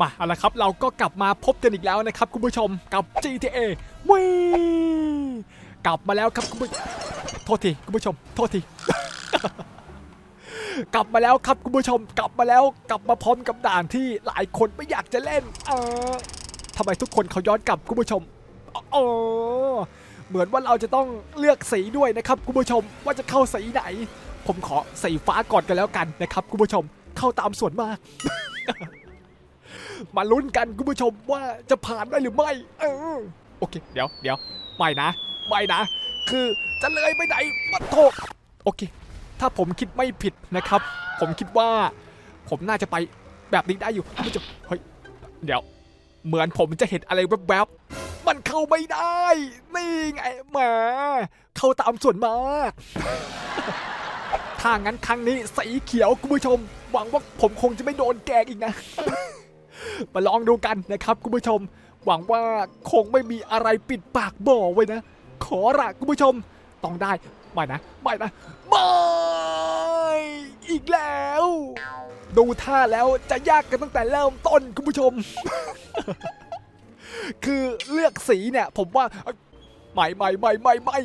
มาเอาละครับเราก็กลับมาพบกันอีกแล้วนะครับคุณผู้ชมกับ GTA วีกลับมาแล้วครับคุณผู้โทษทีคุณผู้ชม โทษที กลับมาแล้วครับคุณผู้ชม กลับมาแล้วกลับมาพร้อมกับด่านที่หลายคนไม่อยากจะเล่น เออทำไมทุกคนเขาย้อนกลับคุณผู้ชมอ๋อเหมือนว่าเราจะต้องเลือกสีด้วยนะครับคุณผู้ชมว่าจะเข้าสีไหน ผมขอสีฟ้าก่อนกันแล้วกันนะครับคุณผู้ชมเข้าตามส่วนมาก มาลุ้นกันคุณผู้ชมว่าจะผ่านได้หรือไม่ เออ โอเค เดี๋ยวเดี๋ยวไม่นะไม่นะ คือจะเลยไปไหนปัดโทษโอเค ถ้าผมคิดไม่ผิดนะครับ ผมคิดว่า ผมน่าจะไปแบบนี้ได้อยู่คุณผู้ชมเฮ้ยเดี๋ยว เหมือนผมจะเห็นอะไรแวบๆมันเข้าไม่ได้ นี่ไงแหมเข้าตามส่วนมากถ้างั้นครั้งนี้สีเขียวคุณผู้ชม หวังว่าผมคงจะไม่โดนแกงอีกนะ มาลองดูกันนะครับคุณผู้ชม หวังว่าคงไม่มีอะไรปิดปากบ่อไว้นะ ขอละคุณผู้ชม ต้องได้ ไม่นะ ไม่นะไม่อีกแล้ว ดูท่าแล้วจะยากกันตั้งแต่เริ่มต้นคุณผู้ชม คือเลือกสีเนี่ย ผมว่าไม่ไม่ไม่ไม่ไม่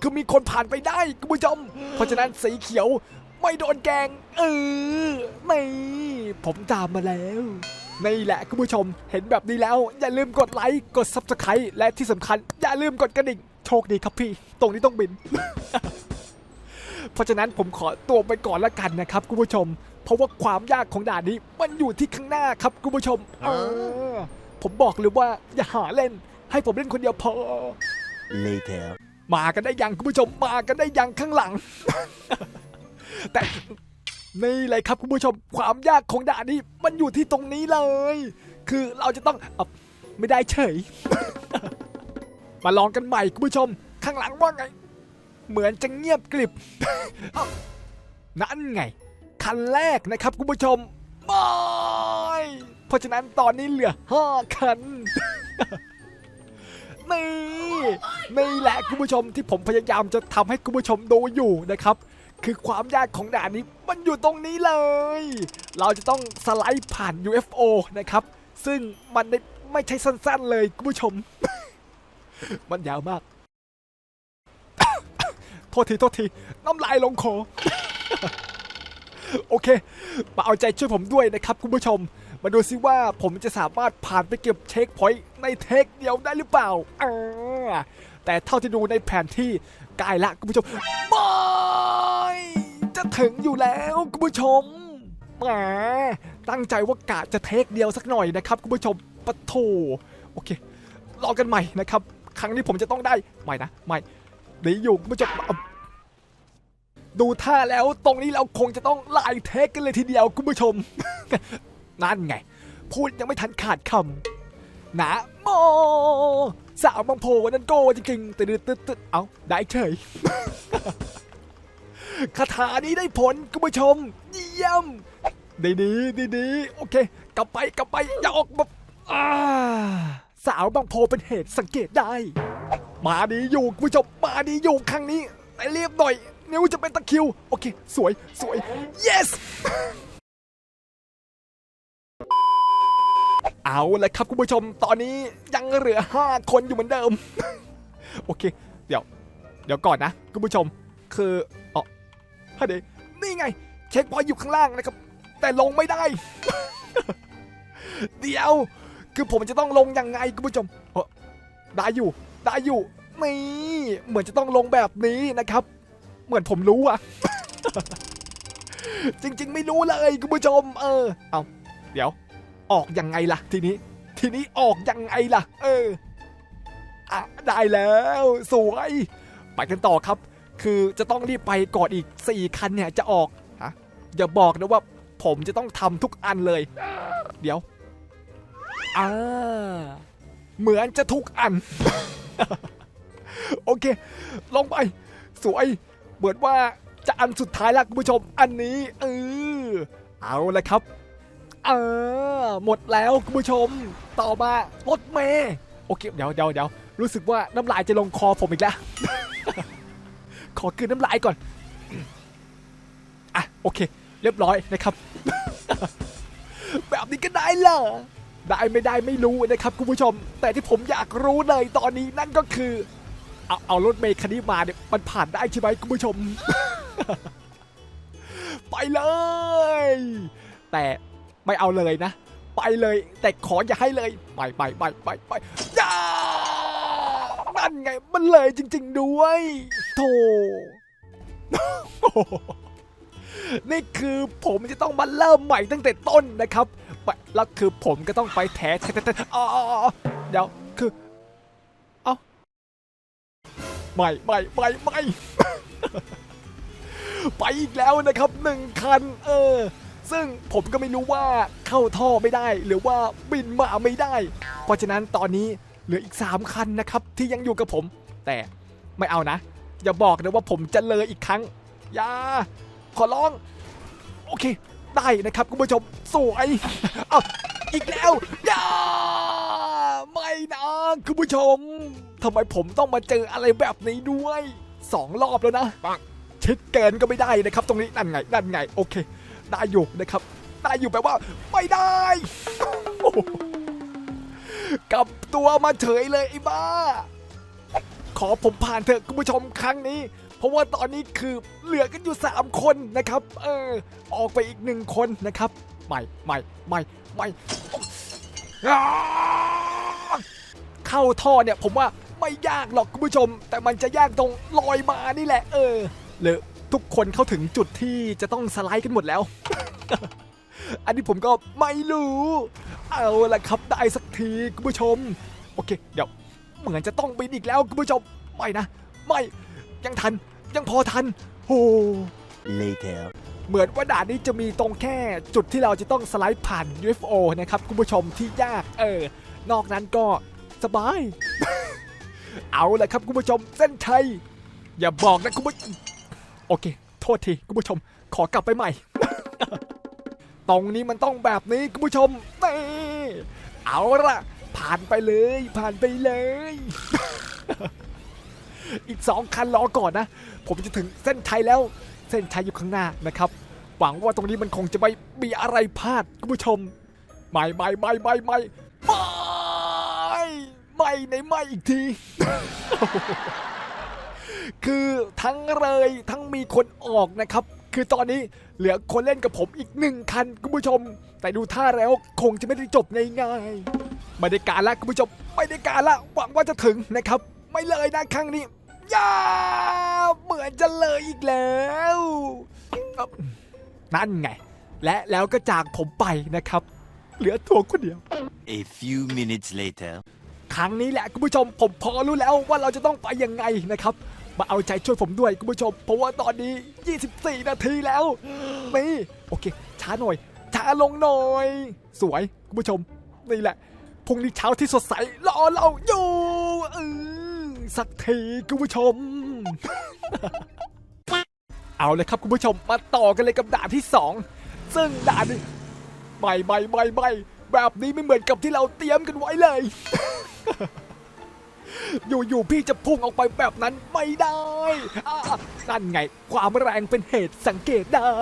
คือมีคนผ่านไปได้คุณผู้ชม เพราะฉะนั้นสีเขียวไม่โดนแกง เออไม่ผมตามมาแล้ว นี่แหละคุณผู้ชมเห็นแบบนี้แล้ว อย่าลืมกดไลค์กด Subscribe และที่สำคัญ อย่าลืมกดกระดิ่ง โชคดีครับพี่ ตรงนี้ต้องบิน เพราะฉะนั้นผมขอตัวไปก่อนละกันนะครับคุณผู้ชม เพราะว่าความยากของด่านนี้มันอยู่ที่ข้างหน้าครับคุณผู้ชมเออผมบอกเลยว่าอย่าหาเล่น ให้ผมเล่นคนเดียวพอ Later. มากันได้ยังคุณผู้ชมมากันได้ยังข้างหลัง แต่ นี่เลยครับคุณผู้ชมความยากของด่านนี้มันอยู่ที่ตรงนี้เลย คือเราจะต้องอไม่ได้เฉย มาลองกันใหม่คุณผู้ชม ข้างหลังว่าไง เหมือนจะเงียบกริบนั่นไง คันแรกนะครับคุณผู้ชมไม่เพราะฉะนั้นตอนนี้เหลือห้าคันนี่นี่แหละคุณผู้ชมที่ผมพยายามจะทำให้คุณผู้ชมดูอยู่นะครับ คือความยากของด่านนี้มันอยู่ตรงนี้เลย เราจะต้องสไลด์ผ่าน UFO นะครับ ซึ่งมันไม่ใช่สั้นๆเลยคุณผู้ชม มันยาวมาก โทษทีโทษที น้ำลายลงคอโอเค มาเอาใจช่วยผมด้วยนะครับคุณผู้ชม มาดูซิว่าผมจะสามารถผ่านไปเก็บเช็คพอยต์ในเทคเดียวได้หรือเปล่า แต่เท่าที่ดูในแผนที่ใกล้ละคุณผู้ชมไม่จะ ถึงอยู่แล้วคุณผู้ชมแหมตั้งใจว่ากะจะเทคเดียวสักหน่อยนะครับคุณผู้ชมปะโถโอเครอกันใหม่นะครับ ครั้งนี้ผมจะต้องได้ไม่นะไม่ดีอยู่คุณผู้ชมดูท่าแล้วตรงนี้เราคงจะต้องไลน์เทคกันเลยทีเดียวคุณผู้ชม นั่นไง พูดยังไม่ทันขาดคำนะโมสาวบางโพนั่นโกจริงๆตึ๊ดตึ๊ดตึ๊ดเอาได้เฉย คาถานี้ได้ผลคุณผู้ชม เยี่ยม ดีดีดีดีโอเค กลับไปกลับไปอย่าออกแบบสาวบางโพเป็นเหตุสังเกตได้ มาดีอยู่คุณผู้ชมมาดีอยู่ครั้งนี้แต่เรียบหน่อยนิ้วจะเป็นตะคิว โอเค สวยสวย yes เอาละครับคุณผู้ชมตอนนี้ยังเหลือ 5 คนอยู่เหมือนเดิม โอเค เดี๋ยว เดี๋ยวก่อนนะ คุณผู้ชม คือ ฮะเดนี่ไง เช็คพอยอยู่ข้างล่างนะครับ แต่ลงไม่ได้ เดี๋ยว คือผมจะต้องลงยังไงคุณผู้ชมได้อยู่ ได้อยู่นี่เหมือนจะต้องลงแบบนี้นะครับ เหมือนผมรู้อะจริง ๆ ไม่รู้เลยคุณผู้ชม เออ เอาเดี๋ยว ออกยังไงล่ะ ทีนี้ ทีนี้ออกยังไงล่ะ เอออะได้แล้ว สวย ไปกันต่อครับ คือจะต้องรีบไปก่อนอีก 4 คันเนี่ยจะออกฮะอย่าบอกนะว่าผมจะต้องทำทุกอันเลย เดี๋ยวอ่าเหมือนจะทุกอัน โอเค ลงไป สวยเหมือนว่าจะอันสุดท้ายแล้วคุณผู้ชม อันนี้เออเอาละครับเออหมดแล้วคุณผู้ชม ต่อมารถเมย์โอเค เดี๋ยวเดี๋ยวเดี๋ยวรู้สึกว่าน้ำลายจะลงคอผมอีกแล้ว อคืนน้ำลายก่อน อะ โอเค เรียบร้อยนะครับ แบบนี้ก็ได้เหรอได้ไม่ได้ไม่รู้นะครับคุณผู้ชม แต่ที่ผมอยากรู้เลยตอนนี้นั่นก็คือ เอาเอารถเมย์คันนี้มาเนี่ยมันผ่านได้ใช่ไหมคุณผู้ชม ไปเลย แต่ไม่เอาเลยนะ ไปเลย แต่ขออย่าให้เลย ไปไปไปไปไปย่านั่นไงมันเลยจริง ๆ ด้วย โธนี่คือผมจะต้องมาเริ่มใหม่ตั้งแต่ต้นนะครับแล้วคือผมก็ต้องไปแถแถแถแถอ๋ออ๋ออ๋อเดี๋ยวคือ เอ้าไม่ไม่ไม่ไม่ไปอีกแล้วนะครับหนึ่งคัน เออ ซึ่งผมก็ไม่รู้ว่าเข้าท่อไม่ได้ หรือว่าบินมาไม่ได้ เพราะฉะนั้นตอนนี้เหลืออีก 3 คันนะครับ ที่ยังอยู่กับผม แต่ไม่เอานะ อย่าบอกนะว่าผมจะเลยอีกครั้ง อย่า ขอร้อง โอเค ได้นะครับคุณผู้ชม สวยเอาอีกแล้วอย่าไม่นะคุณผู้ชมทำไมผมต้องมาเจออะไรแบบนี้ด้วยสองรอบแล้วนะปังชิดเกินก็ไม่ได้นะครับ ตรงนี้นั่นไงนั่นไง โอเค ได้อยู่นะครับ ได้อยู่แปลว่า ไม่ได้กลับตัวมาเฉยเลยไอ้บ้า ขอผมผ่านเถอะคุณผู้ชมครั้งนี้ เพราะว่าตอนนี้คือเหลือกันอยู่ 3 คนนะครับ เออ ออกไปอีกหนึ่งคนนะครับไม่ไม่ไม่ไม่เข้าท่อเนี่ยผมว่าไม่ยากหรอกคุณผู้ชม แต่มันจะยากตรงลอยมานี่แหละ เออหรือทุกคนเข้าถึงจุดที่จะต้องสไลด์กันหมดแล้ว อันนี้ผมก็ไม่รู้ เอาละครับได้สักทีคุณผู้ชม โอเค เดี๋ยว เหมือนจะต้องบินอีกแล้วคุณผู้ชมไม่นะ ไม่ยังทันยังพอทันโอ้ Later. เหมือนว่าด่านนี้จะมีตรงแค่จุดที่เราจะต้องสไลด์ผ่าน UFO นะครับคุณผู้ชมที่ยากเออ นอกนั้นก็สบาย เอาละครับคุณผู้ชมเส้นชัยอย่าบอกนะคุณผู้โอเค โทษทีคุณผู้ชม ขอกลับไปใหม่ ตรงนี้มันต้องแบบนี้คุณผู้ชมนี่เอาละ ผ่านไปเลย ผ่านไปเลย อีกสองคันรอก่อนนะ ผมจะถึงเส้นชัยแล้ว เส้นชัยอยู่ข้างหน้านะครับ หวังว่าตรงนี้มันคงจะไม่มีอะไรพลาดคุณผู้ชม ไม่ไม่ไม่ไม่ไม่ไม่ไม่ในไม่อีกที คือทั้งเลยทั้งมีคนออกนะครับคือตอนนี้เหลือคนเล่นกับผมอีกหนึ่งคันคุณผู้ชม แต่ดูท่าแล้วคงจะไม่ได้จบง่ายๆ ไม่ได้การละคุณผู้ชมไม่ได้การละหวังว่าจะถึงนะครับ ไม่เลยนะครั้งนี้อย่าเหมือนจะเลยอีกแล้วเอ้านั่นไง และแล้วก็จากผมไปนะครับ เหลือตัวคนเดียว A few minutes later. ครั้งนี้แหละคุณผู้ชมผมพอรู้แล้วว่าเราจะต้องไปยังไงนะครับ มาเอาใจช่วยผมด้วยคุณผู้ชม เพราะว่าตอนนี้ 24 นาทีแล้วนี่โอเค ช้าหน่อยช้าลงหน่อย สวยคุณผู้ชมนี่แหละ พรุ่งนี้เช้าที่สดใสรอเราอยู่สักทีคุณผู้ชม เอาเลยครับคุณผู้ชมมาต่อกันเลยกับด่านที่ 2 ซึ่งด่านนี้ไม่ไม่ไม่ไม่แบบนี้ไม่เหมือนกับที่เราเตรียมกันไว้เลย อยู่ๆพี่จะพุ่งออกไปแบบนั้นไม่ได้นั่นไงความแรงเป็นเหตุสังเกตได้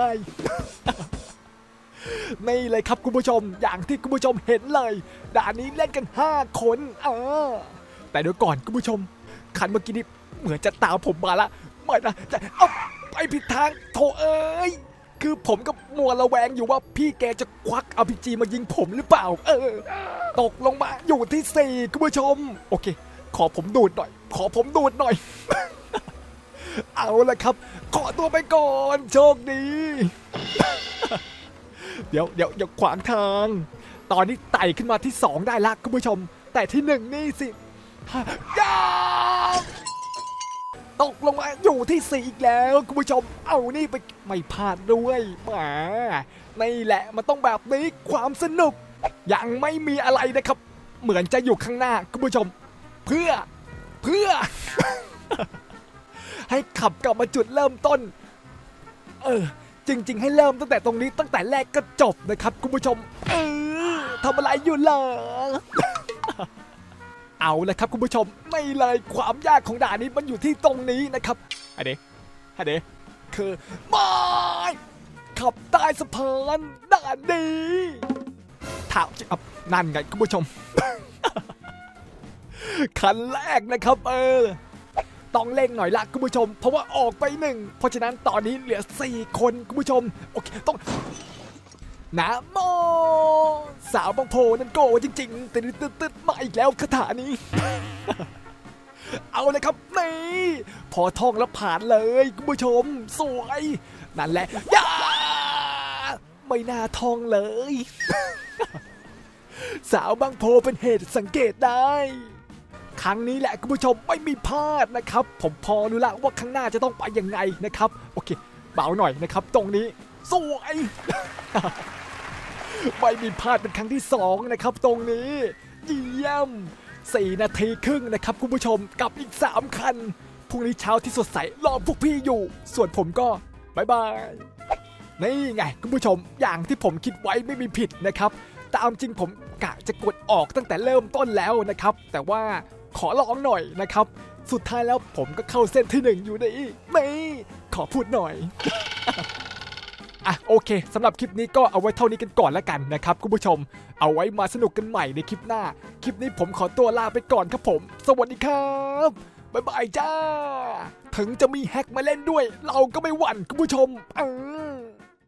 นี่เลยครับคุณผู้ชมอย่างที่คุณผู้ชมเห็นเลยด่านนี้เล่นกัน 5 คนอ่าแต่เดี๋ยวก่อนคุณผู้ชม คันเมื่อกี้นี้เหมือนจะตามผมมาละไม่นะจะเอาไปผิดทางโถเอ้ยคือผมก็มัวระแวงอยู่ว่าพี่แกจะควักอ p พีจีมายิงผมหรือเปล่า เออ ตกลงมาอยู่ที่สี่คุณผู้ชม โอเค ขอผมดูดหน่อย ขอผมดูดหน่อย เอาละครับ ขอตัวไปก่อน โชคดี เดี๋ยวเดี๋ยวอย่าขวางทาง ตอนนี้ไต่ขึ้นมาที่สองได้ละคุณผู้ชม แต่ที่หนึ่งนี่สิยาตกลงมาอยู่ที่สี่อีกแล้วคุณผู้ชม เอานี่ไปไม่พลาดด้วยแหมานี่แหละมันต้องแบบนี้ความสนุก ยังไม่มีอะไรนะครับ เหมือนจะอยู่ข้างหน้าคุณผู้ชม เพื่อเพื่อ ให้ขับกลับมาจุดเริ่มต้น เออ จริง ๆ ให้เริ่มตั้งแต่ตรงนี้ตั้งแต่แรกก็จบนะครับ คุณผู้ชม เออทำอะไรอยู่เหรอเอาละครับคุณผู้ชมไม่เลยความยากของด่านนี้มันอยู่ที่ตรงนี้นะครับฮะเดฮะเดคือไม่ขับใต้สะพานด่านนี้ทถามจริงอะนั่นไงคุณผู้ชม คันแรกนะครับ เออ ต้องเร่งหน่อยละคุณผู้ชม เพราะว่าออกไปหนึ่งเพราะฉะนั้นตอนนี้เหลือ 4 คนคุณผู้ชมโอเคต้องนะโมสาวบางโพนั่นโกจริงๆตึ๊ดตึ๊ดตึ๊ดมาอีกแล้วคาถานี้ เอาเลยครับนี่พอท่องแล้วผ่านเลยคุณผู้ชม สวย นั่นแหละย่าไม่น่าท่องเลย สาวบางโพเป็นเหตุสังเกตได้ รั้งนี้แหละคุณผู้ชมไม่มีพลาดนะครับ ผมพอรู้ละว่าข้างหน้าจะต้องไปยังไงนะครับ โอเค เบาหน่อยนะครับ ตรงนี้สวยไม่มีพลาดเป็นครั้งที่สองนะครับตรงนี้เยี่ยม 4 นาทีครึ่งนะครับคุณผู้ชมกับอีก 3 คันพรุ่งนี้เช้าที่สดใสรอพวกพี่อยู่ ส่วนผมก็บายบายนี่ไงคุณผู้ชมอย่างที่ผมคิดไว้ไม่มีผิดนะครับ ตามจริงผมกะจะกดออกตั้งแต่เริ่มต้นแล้วนะครับ แต่ว่า ขอลองหน่อยนะครับ สุดท้ายแล้วผมก็เข้าเส้นที่หนึ่งอยู่ในนี่ขอพูดหน่อยอะโอเคสำหรับคลิปนี้ก็เอาไว้เท่านี้กันก่อนแล้วกันนะครับคุณผู้ชม เอาไว้มาสนุกกันใหม่ในคลิปหน้า คลิปนี้ผมขอตัวลาไปก่อนครับผม สวัสดีครับบ๊ายบายจ้า ถึงจะมีแฮกมาเล่นด้วย เราก็ไม่หวั่นคุณผู้ชมเออ